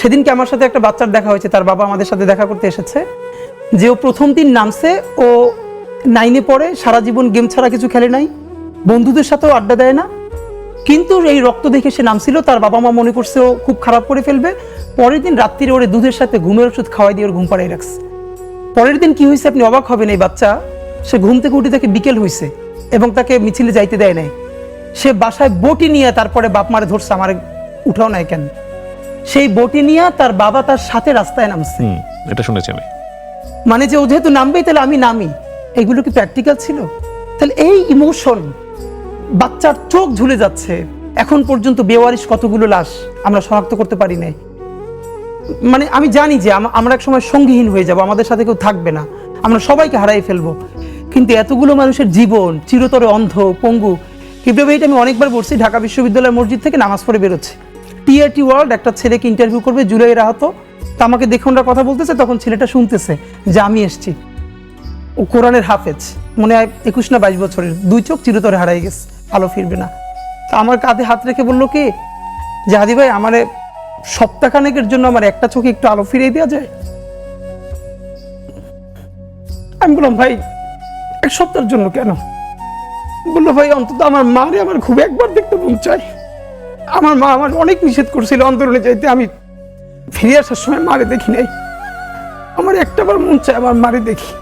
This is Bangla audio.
সেদিনকে আমার সাথে একটা বাচ্চার দেখা হয়েছে, তার বাবা আমাদের সাথে দেখা করতে এসেছে। যে ও প্রথম দিন নামছে, ও নাইনে পড়ে, সারা জীবন গেম ছাড়া কিছু খেলে নাই, বন্ধুদের সাথেও আড্ডা দেয় না। কিন্তু এই রক্ত দেখে সে নামছিল, তার বাবা মা মনে করছে ও খুব খারাপ করে ফেলবে। পরের দিন রাত্রিরে ওরে দুধের সাথে ঘুমের ওষুধ খাওয়াই দিয়ে ওর ঘুম পাড়াই রাখছে। পরের দিন কি হয়েছে আপনি অবাক হবেন, এই বাচ্চা, সে ঘুম থেকে উঠে তাকে বিকেল হয়েছে এবং তাকে মিছিলে যাইতে দেয় নাই। সে বাসায় বটি নিয়ে তারপরে বাপ মারে ধরছে, আমার উঠাও নাই কেন? সেই বটি নিয়ে তার বাবা তার সাথে রাস্তায় নামছে। এটা শুনেছি আমি। মানে যে ও যেহেতু নামবেই তাহলে আমি নামি। এগুলো কি প্র্যাকটিক্যাল ছিল? তাহলে এই ইমোশন বাচ্চার চোখ ঝুলে যাচ্ছে। এখন পর্যন্ত বেওয়ারিশ কতগুলো লাশ আমরা শনাক্ত করতে পারি নাই। মানে আমি জানি যে আমরা এক সময় সঙ্গীহীন হয়ে যাব আমাদের সাথে কেউ থাকবে না। আমরা সবাইকে হারাই ফেলব। কিন্তু এতগুলো মানুষের জীবন চিরতরে অন্ধ পঙ্গু কীভাবে এটা আমি অনেকবার বলছি ঢাকা বিশ্ববিদ্যালয় মসজিদ থেকে নামাজ পড়ে বেরোচ্ছে। টিআরটি ওয়ার্ল্ড, একটা ছেলেকে ইন্টারভিউ করবে জুলাই রাহত। তা আমাকে দেখে ওরা কথা বলতেছে, তখন ছেলেটা শুনতেছে যে আমি এসছি। ও কোরআনের হাফেজ, মনে হয় একুশ না বাইশ বছরের। দুই চোখ চিরতরে হারাই গেছে আলো ফিরবে না। তা আমার কাঁধে হাত রেখে বলল কি যে হাদি ভাই, আমারে সপ্তাহখানেকের জন্য আমার একটা চোখে একটু আলো ফিরিয়ে দেওয়া যায়? আমি বললাম, ভাই, এক সপ্তাহের জন্য কেন? বলল, ভাই, অন্তত আমার মারে আমার খুব একবার দেখতে মন চাই আমার মা আমার অনেক নিষেধ করছিল অন্তরণে যাইতে। আমি ফিরে আসার সময় মারে দেখি নাই। আমার একটাবার মন চায় আমার মারে দেখি।